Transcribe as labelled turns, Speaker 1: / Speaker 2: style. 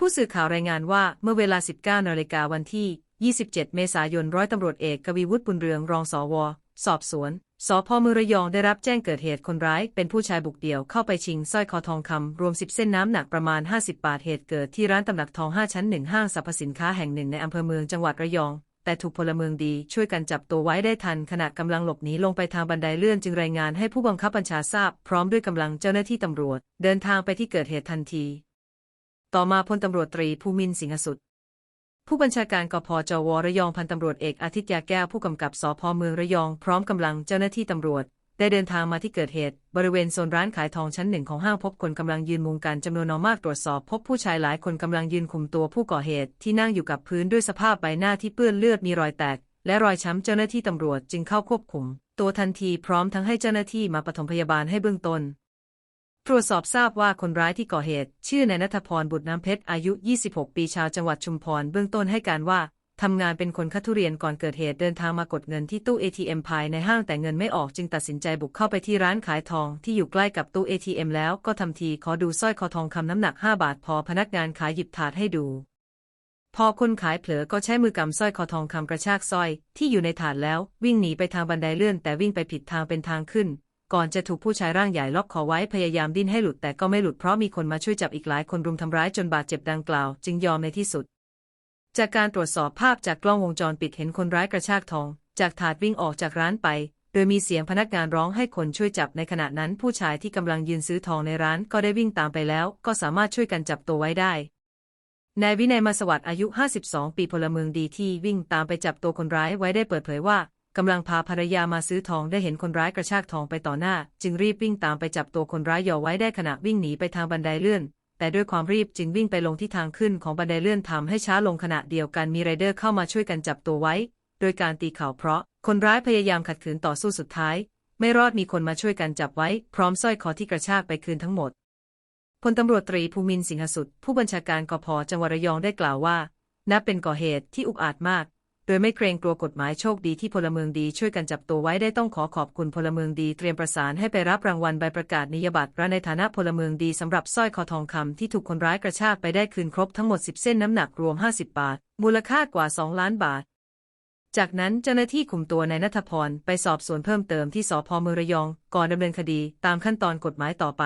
Speaker 1: ผู้สื่อข่าวรายงานว่าเมื่อเวลา 19นาฬิกาวันที่ 27 เมษายนร้อยตำรวจเอกกวีวุฒิบุญเรืองรองสว สอบสวนสพมือระยองได้รับแจ้งเกิดเหตุคนร้าย เป็นผู้ชายบุกเดี่ยวเข้าไปชิงสร้อยคอทองคำรวม 10 เส้นน้ำหนักประมาณ 50 บาทเหตุเกิดที่ร้านตำหนักทอง 5 ชั้น 1 ห้างสรรพสินค้าแห่งหนึ่งในอำเภอเมืองจังหวัดระยอง แต่ถูกพลเมืองดีช่วยกันจับตัวไว้ได้ทันขณะกำลังหลบหนีลงไปทางบันไดเลื่อนจึงรายงานให้ผู้บังคับบัญชาทราบ พร้อมด้วยกำลังเจ้าหน้าที่ตำรวจ เดินทางไปที่เกิดเหตุทันที ต่อมาพลตำรวจตรีภูมินสิงหสุด ผู้บัญชาการกพจวระยองพันตำรวจเอกอาทิตยาแก้วผู้กำกับสพเมืองระยอง พร้อมกำลังเจ้าหน้าที่ตำรวจ ได้เดินทางมาที่เกิดเหตุ บริเวณโซนร้านขายทองชั้นหนึ่งของห้างพบคนกำลังยืนมุงกันจำนวนนอมากตรวจสอบพบผู้ชายหลายคนกำลังยืนคุมตัวผู้ก่อเหตุที่นั่งอยู่กับพื้นด้วยสภาพใบหน้าที่เปื้อนเลือดมีรอยแตก และรอยช้ำเจ้าหน้าที่ตำรวจจึงเข้าควบคุม ตัวทันทีพร้อมทั้งให้เจ้าหน้าที่มาปฐมพยาบาลให้เบื้องต้น ตรวจสอบทราบว่าคนร้ายที่ก่อเหตุ ชื่อนายนัทพรบุตรน้ำเพชรอายุ 26 ปีชาวจังหวัดชุมพรเบื้องต้นให้การว่าทำงานเป็นคนคัทุเรียนก่อนเกิดเหตุเดินทางมากดเงินที่ตู้ ATM ภายในห้างแต่เงินไม่ออกจึงตัดสินใจบุกเข้าไปที่ร้านขายทองที่อยู่ใกล้กับตู้ ATM แล้วก็ทำทีขอดูสร้อยคอทองคำน้ำหนัก 5 บาทพอพนักงานขายหยิบถาดให้ดู พอคนขายเผลอก็ใช้มือกำสร้อยคอทองคำกระชากสร้อยที่อยู่ในถาดแล้ว วิ่งหนีไปทางบันไดเลื่อนแต่วิ่งไปผิดทางเป็นทางขึ้น ก่อนจะถูกผู้ชายร่างใหญ่ล็อกคอไว้พยายามดิ้นให้หลุดแต่ก็ไม่หลุดเพราะมีคนมาช่วยจับอีกหลายคนรุมทำร้ายจนบาดเจ็บดังกล่าว จึงยอมในที่สุด จากการตรวจสอบภาพจากกล้องวงจรปิดเห็นคนร้ายกระชากทอง จากถาดวิ่งออกจากร้านไป โดยมีเสียงพนักงานร้องให้คนช่วยจับในขณะนั้น ผู้ชายที่กำลังยืนซื้อทองในร้านก็ได้วิ่งตามไปแล้ว ก็สามารถช่วยกันจับตัวไว้ได้นายวินัยมาสวัสดิ์อายุ 52 ปีพลเมืองดีที่วิ่งตามไปจับตัวคนร้ายไว้ได้เปิดเผยว่า กำลังพาภรรยามาซื้อทองได้เห็นคนร้ายกระชากทองไปต่อหน้า จึงรีบวิ่งตามไปจับตัวคนร้ายหย่อไว้ได้ขณะวิ่งหนีไปทางบันไดเลื่อน แต่ด้วยความรีบจึงวิ่งไปลงที่ทางขึ้นของบันไดเลื่อนทำให้ช้าลงขณะเดียวกันมีไรเดอร์เข้ามาช่วยกันจับตัวไว้ โดยการตีเข่าเพราะคนร้ายพยายามขัดขืนต่อสู้สุดท้าย ไม่รอดมีคนมาช่วยกันจับไว้ พร้อมสร้อยคอที่กระชากไปคืนทั้งหมดพลตำรวจตรีภูมินสิงหสุด ผู้บัญชาการกพจังหวัดระยองได้กล่าวว่า นับเป็นก่อเหตุที่อุกอาจมาก โดยไม่เกรงกลัวกฎหมายโชคดีที่พลเมืองดีช่วยกันจับตัวไว้ได้ต้องขอขอบคุณพลเมืองดีเตรียมประสานให้ไปรับรางวัลใบประกาศนียบัตรและในฐานะพลเมืองดีสำหรับสร้อยคอทองคำที่ถูกคนร้ายกระชากไปได้คืนครบทั้งหมด 10 เส้นน้ำหนักรวม 50 บาท มูลค่ากว่า 2 ล้านบาท จากนั้นเจ้าหน้าที่คุมตัวนายนัทพรไปสอบสวนเพิ่มเติมที่สพเมืองระยอง ก่อนดำเนินคดีตามขั้นตอนกฎหมายต่อไป